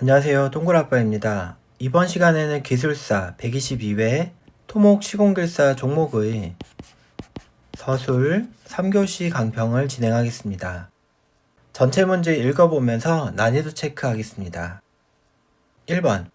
안녕하세요. 동굴아빠입니다. 이번 시간에는 기술사 122회 토목 시공길사 종목의 서술 3교시 강평을 진행하겠습니다. 전체 문제 읽어보면서 난이도 체크하겠습니다. 1번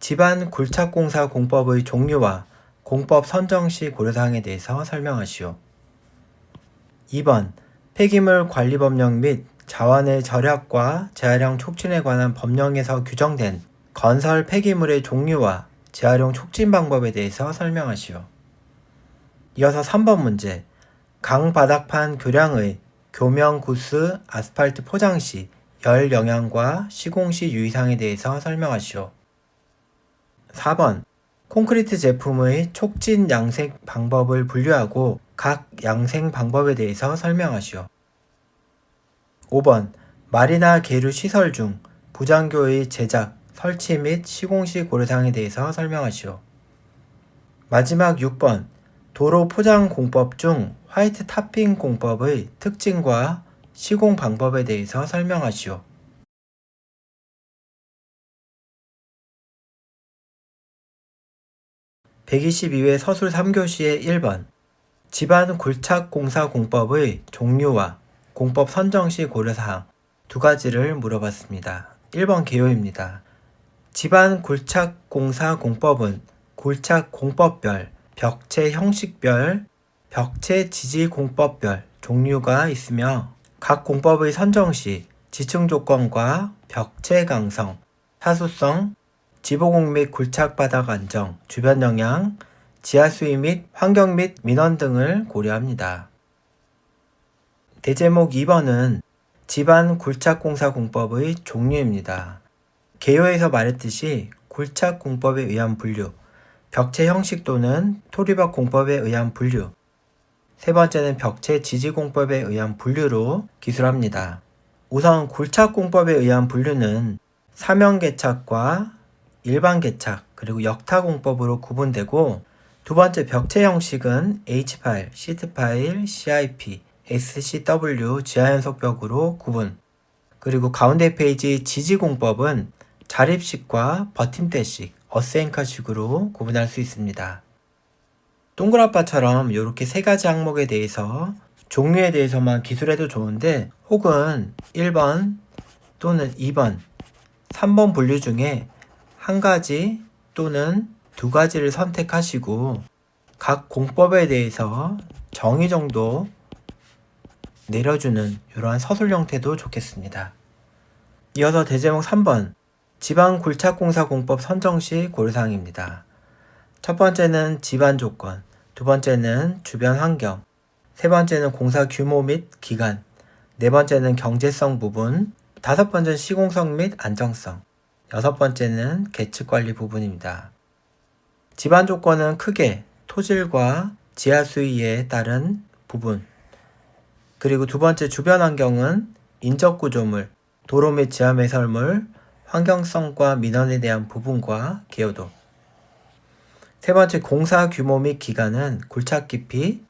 집안 굴착공사 공법의 종류와 공법 선정 시 고려사항에 대해서 설명하시오. 2번 폐기물 관리 법령 및 자원의 절약과 재활용 촉진에 관한 법령에서 규정된 건설 폐기물의 종류와 재활용 촉진 방법에 대해서 설명하시오. 이어서 3번 문제. 강 바닥판 교량의 교명 구스 아스팔트 포장 시 열 영향과 시공 시 유의사항에 대해서 설명하시오. 4번. 콘크리트 제품의 촉진 양생 방법을 분류하고 각 양생 방법에 대해서 설명하시오. 5번 말이나 계류 시설 중 부장교의 제작, 설치 및 시공 시 고려사항에 대해서 설명하시오. 마지막 6번 도로 포장 공법 중 화이트 탑핑 공법의 특징과 시공 방법에 대해서 설명하시오. (122회) 서술 3교시의 1번 집안 굴착 공사 공법의 종류와 공법 선정 시 고려사항 두 가지를 물어봤습니다. 1번 개요입니다. 집안 굴착 공사 공법은 굴착 공법별, 벽체 형식별, 벽체 지지 공법별 종류가 있으며 각 공법의 선정 시 지층 조건과 벽체 강성, 사수성, 지보공 및 굴착 바닥 안정, 주변 영향, 지하 수위 및 환경 및 민원 등을 고려합니다. 대제목 2번은 집안 굴착공사 공법의 종류입니다. 개요에서 말했듯이 굴착 공법에 의한 분류, 벽체 형식 또는 토리박 공법에 의한 분류, 세 번째는 벽체 지지 공법에 의한 분류로 기술합니다. 우선 굴착 공법에 의한 분류는 사면 개착과 일반 개착 그리고 역타 공법으로 구분되고 두 번째 벽체 형식은 H 파일, 시트 파일, CIP, SCW 지하연속벽으로 구분. 그리고 가운데 페이지 지지공법은 자립식과 버팀대식, 어센카식으로 구분할 수 있습니다. 동그라빠처럼 이렇게 세 가지 항목에 대해서 종류에 대해서만 기술해도 좋은데 혹은 1번 또는 2번, 3번 분류 중에 한 가지 또는 두 가지를 선택하시고 각 공법에 대해서 정의 정도 내려주는 이러한 서술 형태도 좋겠습니다. 이어서 대제목 3번. 지방 굴착공사 공법 선정 시 고려사항입니다. 첫 번째는 집안 조건, 두 번째는 주변 환경, 세 번째는 공사 규모 및 기간, 네 번째는 경제성 부분, 다섯 번째는 시공성 및 안정성, 여섯 번째는 계측 관리 부분입니다. 집안 조건은 크게 토질과 지하 수위에 따른 부분, 그리고 두 번째 주변 환경은 인적 구조물, 도로 및 지하 매설물, 환경성과 민원에 대한 부분과 개요도. 세 번째 공사 규모 및 기간은 굴착 깊이,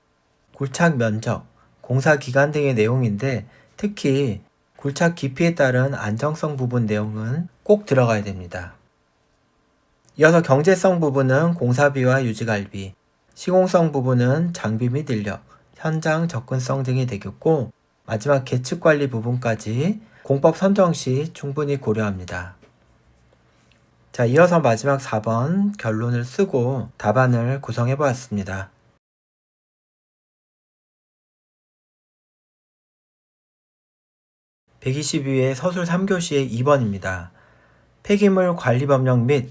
굴착 면적, 공사 기간 등의 내용인데 특히 굴착 깊이에 따른 안정성 부분 내용은 꼭 들어가야 됩니다. 이어서 경제성 부분은 공사비와 유지갈비, 시공성 부분은 장비 및 인력, 현장 접근성 등이 되겠고 마지막 계측 관리 부분까지 공법 선정 시 충분히 고려합니다. 자, 이어서 마지막 4번 결론을 쓰고 답안을 구성해 보았습니다. (122회) 서술 3교시의 2번입니다. 폐기물 관리 법령 및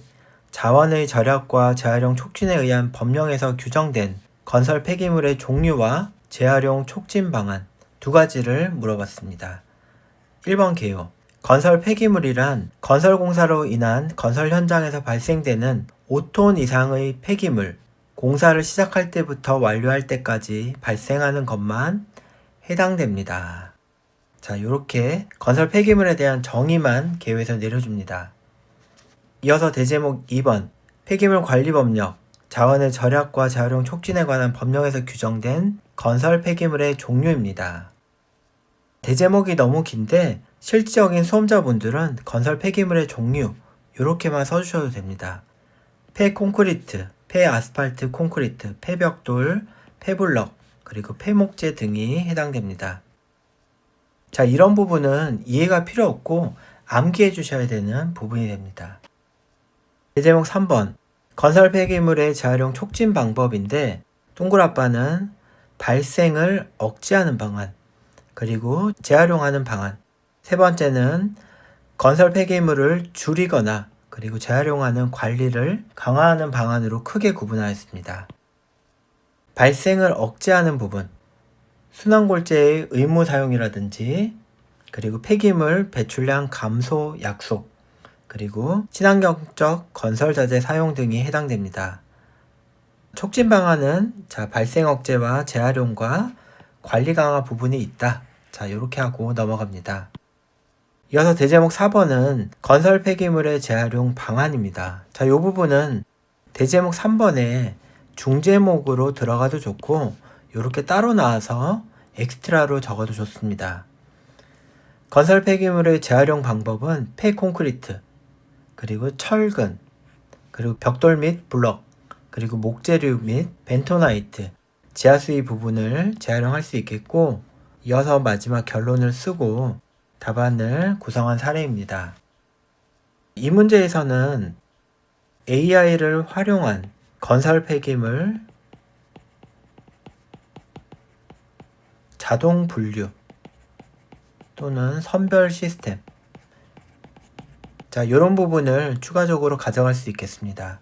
자원의 절약과 재활용 촉진에 의한 법령에서 규정된 건설 폐기물의 종류와 재활용 촉진 방안 두 가지를 물어봤습니다. 1번 개요. 건설 폐기물이란 건설 공사로 인한 건설 현장에서 발생되는 5톤 이상의 폐기물, 공사를 시작할 때부터 완료할 때까지 발생하는 것만 해당됩니다. 자, 이렇게 건설 폐기물에 대한 정의만 개요에서 내려줍니다. 이어서 대제목 2번 폐기물 관리 법령 자원의 절약과 재활용 촉진에 관한 법령에서 규정된 건설 폐기물의 종류입니다. 대제목이 너무 긴데 실질적인 수험자분들은 건설 폐기물의 종류 이렇게만 써주셔도 됩니다. 폐콘크리트, 폐아스팔트 콘크리트, 폐벽돌, 폐블럭, 그리고 폐목재 등이 해당됩니다. 자, 이런 부분은 이해가 필요 없고 암기해 주셔야 되는 부분이 됩니다. 제제목 3번 건설 폐기물의 재활용 촉진 방법인데 동그라빠는 발생을 억제하는 방안 그리고 재활용하는 방안 세 번째는 건설 폐기물을 줄이거나 그리고 재활용하는 관리를 강화하는 방안으로 크게 구분하였습니다. 발생을 억제하는 부분 순환골재의 의무 사용이라든지 그리고 폐기물 배출량 감소 약속 그리고 친환경적 건설 자재 사용 등이 해당됩니다. 촉진 방안은 자 발생 억제와 재활용과 관리 강화 부분이 있다. 자 이렇게 하고 넘어갑니다. 이어서 대제목 4번은 건설 폐기물의 재활용 방안입니다. 자, 이 부분은 대제목 3번에 중제목으로 들어가도 좋고 이렇게 따로 나와서 엑스트라로 적어도 좋습니다. 건설 폐기물의 재활용 방법은 폐 콘크리트, 그리고 철근, 그리고 벽돌 및 블럭, 그리고 목재류 및 벤토나이트, 지하수의 부분을 재활용할 수 있겠고 이어서 마지막 결론을 쓰고 답안을 구성한 사례입니다. 이 문제에서는 AI를 활용한 건설 폐기물 자동 분류 또는 선별 시스템 자, 이런 부분을 추가적으로 가져갈 수 있겠습니다.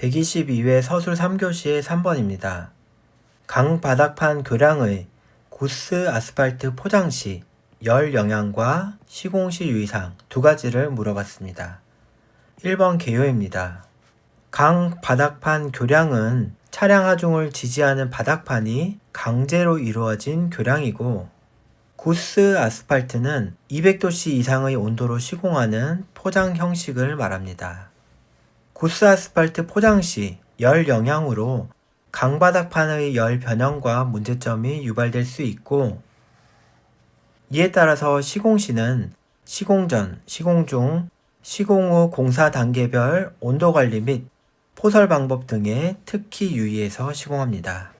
(122회) 서술 3교시의 3번입니다. 강 바닥판 교량의 구스 아스팔트 포장 시 열 영향과 시공 시 유의사항 두 가지를 물어봤습니다. 1번 개요입니다. 강 바닥판 교량은 차량 하중을 지지하는 바닥판이 강제로 이루어진 교량이고 구스 아스팔트는 200도씨 이상의 온도로 시공하는 포장 형식을 말합니다. 구스 아스팔트 포장 시 열 영향으로 강바닥판의 열 변형과 문제점이 유발될 수 있고 이에 따라서 시공 시는 시공 전, 시공 중, 시공 후 공사 단계별 온도 관리 및 포설 방법 등에 특히 유의해서 시공합니다.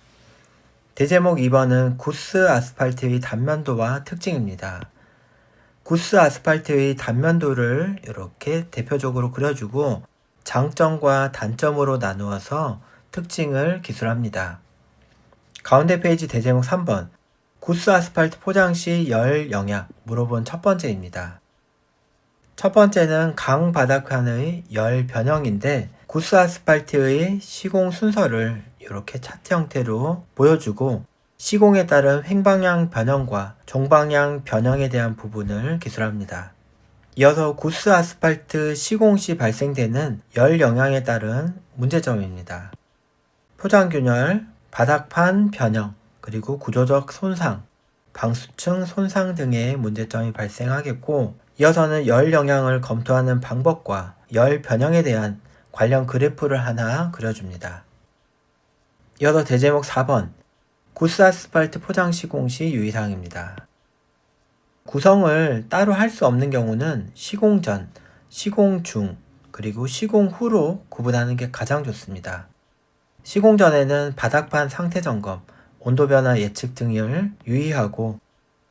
대제목 2번은 구스 아스팔트의 단면도와 특징입니다. 구스 아스팔트의 단면도를 이렇게 대표적으로 그려주고 장점과 단점으로 나누어서 특징을 기술합니다. 가운데 페이지 대제목 3번 구스 아스팔트 포장 시 열 영향 물어본 첫 번째입니다. 첫 번째는 강 바닥판의 열 변형인데 구스 아스팔트의 시공 순서를 이렇게 차트 형태로 보여주고 시공에 따른 횡방향 변형과 종방향 변형에 대한 부분을 기술합니다. 이어서 구스 아스팔트 시공 시 발생되는 열 영향에 따른 문제점입니다. 포장균열, 바닥판 변형, 그리고 구조적 손상, 방수층 손상 등의 문제점이 발생하겠고, 이어서는 열 영향을 검토하는 방법과 열 변형에 대한 관련 그래프를 하나 그려줍니다. 이어서 대제목 4번, 구스 아스팔트 포장 시공 시 유의사항입니다. 구성을 따로 할 수 없는 경우는 시공 전, 시공 중, 그리고 시공 후로 구분하는 게 가장 좋습니다. 시공 전에는 바닥판 상태 점검, 온도 변화 예측 등을 유의하고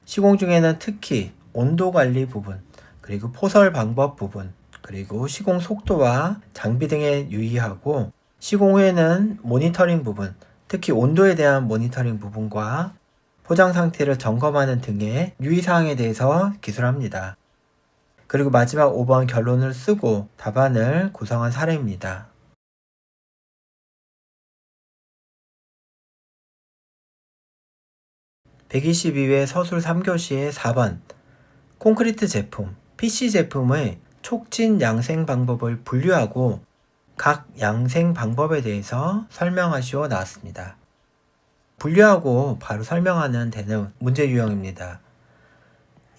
시공 중에는 특히 온도 관리 부분, 그리고 포설 방법 부분, 그리고 시공 속도와 장비 등에 유의하고 시공 후에는 모니터링 부분, 특히 온도에 대한 모니터링 부분과 포장 상태를 점검하는 등의 유의사항에 대해서 기술합니다. 그리고 마지막 5번 결론을 쓰고 답안을 구성한 사례입니다. 122회 서술 3교시의 4번 콘크리트 제품, PC 제품의 촉진 양생 방법을 분류하고 각 양생 방법에 대해서 설명하시오 나왔습니다. 분류하고 바로 설명하는 되는 문제 유형입니다.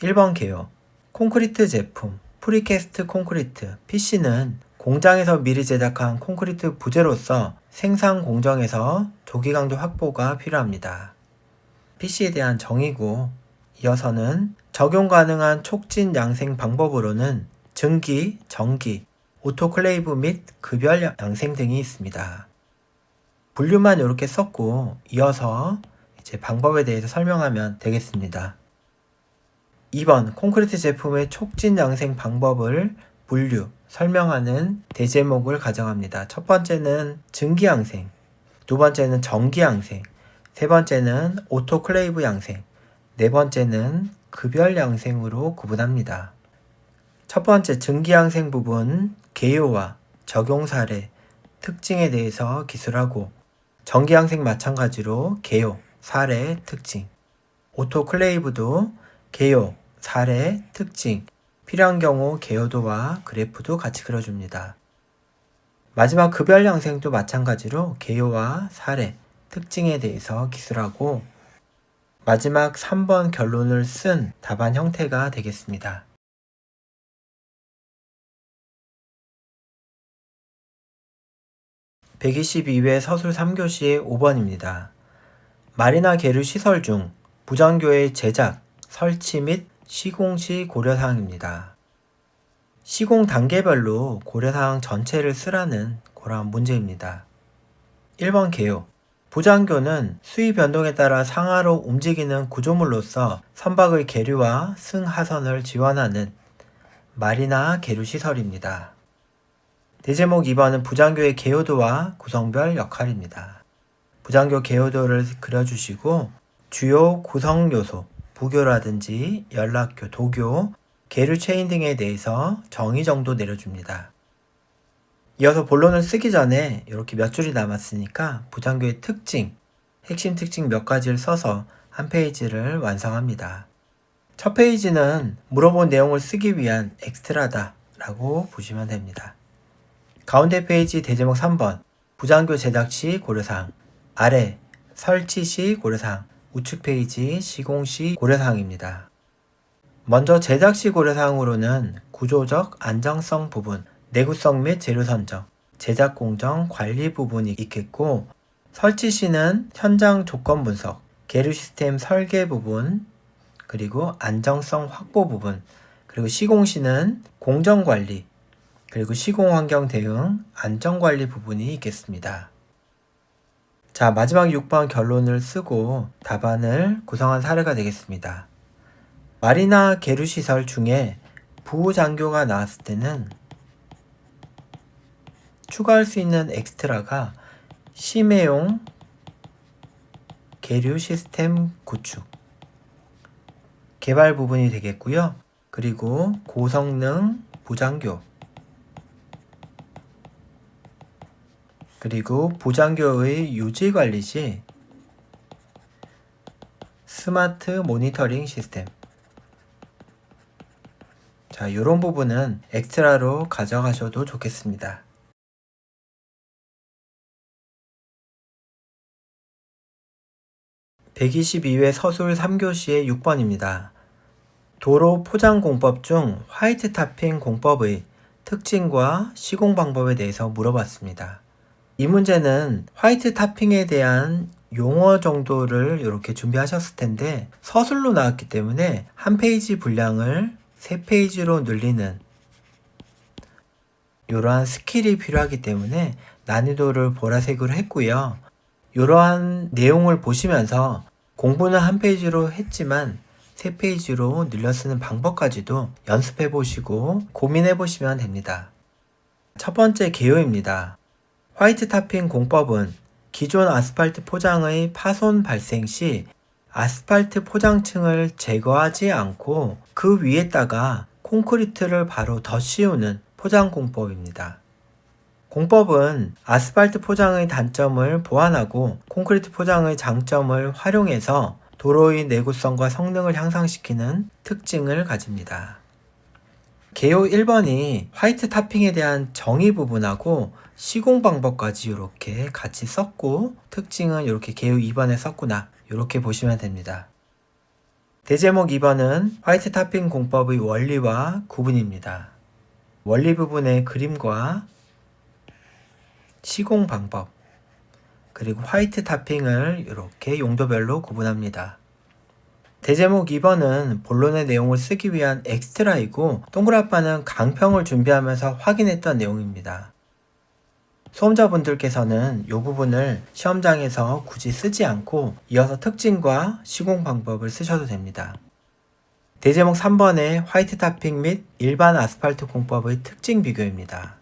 1번 개요. 콘크리트 제품, 프리캐스트 콘크리트, PC는 공장에서 미리 제작한 콘크리트 부재로서 생산 공정에서 조기 강도 확보가 필요합니다. PC에 대한 정의고 이어서는 적용 가능한 촉진 양생 방법으로는 증기, 정기, 오토클레이브 및 급열 양생 등이 있습니다. 분류만 이렇게 썼고 이어서 이제 방법에 대해서 설명하면 되겠습니다. 2번 콘크리트 제품의 촉진 양생 방법을 분류, 설명하는 대제목을 가정합니다. 첫 번째는 증기 양생, 두 번째는 전기 양생, 세 번째는 오토클레이브 양생, 네 번째는 급열 양생으로 구분합니다. 첫 번째 증기 양생 부분 개요와 적용 사례, 특징에 대해서 기술하고 전기 양생 마찬가지로 개요, 사례, 특징, 오토클레이브도 개요, 사례, 특징, 필요한 경우 개요도와 그래프도 같이 그려줍니다. 마지막 급열 양생도 마찬가지로 개요와 사례, 특징에 대해서 기술하고 마지막 3번 결론을 쓴 답안 형태가 되겠습니다. (122회) 서술 3교시 5번입니다. 말이나 계류 시설 중 부정교의 제작, 설치 및 시공 시 고려사항입니다. 시공 단계별로 고려사항 전체를 쓰라는 그러한 문제입니다. 1번 개요. 부장교는 수위 변동에 따라 상하로 움직이는 구조물로서 선박의 계류와 승하선을 지원하는 말이나 계류 시설입니다. 대제목 2번은 부장교의 개요도와 구성별 역할입니다. 부장교 개요도를 그려주시고 주요 구성 요소, 부교라든지 연락교, 도교, 계류 체인 등에 대해서 정의 정도 내려줍니다. 이어서 본론을 쓰기 전에 이렇게 몇 줄이 남았으니까 부장교의 특징, 핵심 특징 몇 가지를 써서 한 페이지를 완성합니다. 첫 페이지는 물어본 내용을 쓰기 위한 엑스트라다 라고 보시면 됩니다. 가운데 페이지 대제목 3번. 부장교 제작 시 고려사항. 아래 설치 시 고려사항. 우측 페이지 시공 시 고려사항입니다. 먼저 제작 시 고려사항으로는 구조적 안정성 부분 내구성 및 재료 선정, 제작 공정 관리 부분이 있겠고 설치 시는 현장 조건 분석, 계류 시스템 설계 부분, 그리고 안정성 확보 부분, 그리고 시공 시는 공정 관리, 그리고 시공 환경 대응, 안전 관리 부분이 있겠습니다. 자, 마지막 6번 결론을 쓰고 답안을 구성한 사례가 되겠습니다. 말이나 계류 시설 중에 부장교가 나왔을 때는 추가할 수 있는 엑스트라가 심해용 계류 시스템 구축 개발 부분이 되겠고요. 그리고 고성능 부장교 그리고 부장교의 유지 관리 시 스마트 모니터링 시스템 자, 이런 부분은 엑스트라로 가져가셔도 좋겠습니다. 122회 서술 3교시의 6번입니다. 도로 포장 공법 중 화이트 타핑 공법의 특징과 시공 방법에 대해서 물어봤습니다. 이 문제는 화이트 타핑에 대한 용어 정도를 이렇게 준비하셨을 텐데 서술로 나왔기 때문에 한 페이지 분량을 세 페이지로 늘리는 이러한 스킬이 필요하기 때문에 난이도를 보라색으로 했고요. 이러한 내용을 보시면서 공부는 한 페이지로 했지만 세 페이지로 늘려 쓰는 방법까지도 연습해 보시고 고민해 보시면 됩니다. 첫 번째 개요입니다. 화이트 타핑 공법은 기존 아스팔트 포장의 파손 발생 시 아스팔트 포장층을 제거하지 않고 그 위에다가 콘크리트를 바로 덧씌우는 포장 공법입니다. 공법은 아스팔트 포장의 단점을 보완하고 콘크리트 포장의 장점을 활용해서 도로의 내구성과 성능을 향상시키는 특징을 가집니다. 개요 1번이 화이트 타핑에 대한 정의 부분하고 시공 방법까지 이렇게 같이 썼고 특징은 이렇게 개요 2번에 썼구나 이렇게 보시면 됩니다. 대제목 2번은 화이트 타핑 공법의 원리와 구분입니다. 원리 부분의 그림과 시공 방법, 그리고 화이트 타핑을 이렇게 용도별로 구분합니다. 대제목 2번은 본론의 내용을 쓰기 위한 엑스트라이고 동그라빠는 강평을 준비하면서 확인했던 내용입니다. 수험자분들께서는 이 부분을 시험장에서 굳이 쓰지 않고 이어서 특징과 시공 방법을 쓰셔도 됩니다. 대제목 3번의 화이트 타핑 및 일반 아스팔트 공법의 특징 비교입니다.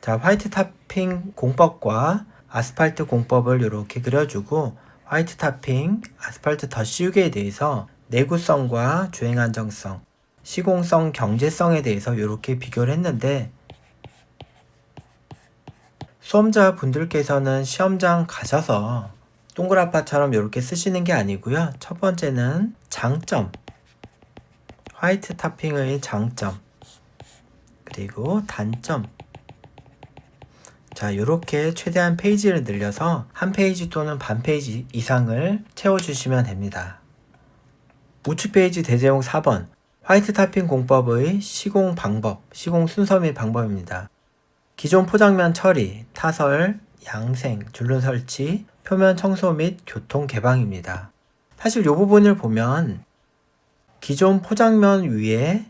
자, 화이트 타핑 공법과 아스팔트 공법을 이렇게 그려주고 화이트 타핑, 아스팔트 더 씌우기에 대해서 내구성과 주행 안정성, 시공성, 경제성에 대해서 이렇게 비교를 했는데 수험자 분들께서는 시험장 가셔서 동그라파처럼 이렇게 쓰시는 게 아니고요. 첫 번째는 장점, 화이트 타핑의 장점, 그리고 단점. 자, 이렇게 최대한 페이지를 늘려서 한 페이지 또는 반 페이지 이상을 채워주시면 됩니다. 우측 페이지 대제목 4번 화이트 타핑 공법의 시공 방법, 시공 순서 및 방법입니다. 기존 포장면 처리, 타설, 양생, 줄눈 설치, 표면 청소 및 교통 개방입니다. 사실 이 부분을 보면 기존 포장면 위에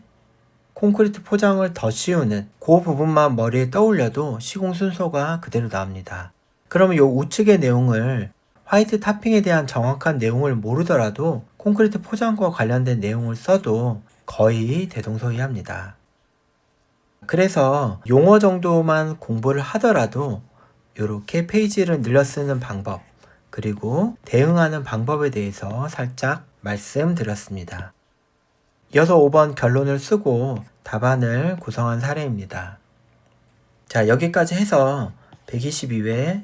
콘크리트 포장을 더 씌우는 그 부분만 머리에 떠올려도 시공 순서가 그대로 나옵니다. 그러면 이 우측의 내용을 화이트 타핑에 대한 정확한 내용을 모르더라도 콘크리트 포장과 관련된 내용을 써도 거의 대동소이합니다. 그래서 용어 정도만 공부를 하더라도 이렇게 페이지를 늘려 쓰는 방법, 그리고 대응하는 방법에 대해서 살짝 말씀드렸습니다. 이어서 5번 결론을 쓰고 답안을 구성한 사례입니다. 자, 여기까지 해서 122회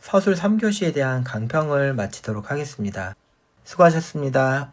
서술 3교시에 대한 강평을 마치도록 하겠습니다. 수고하셨습니다.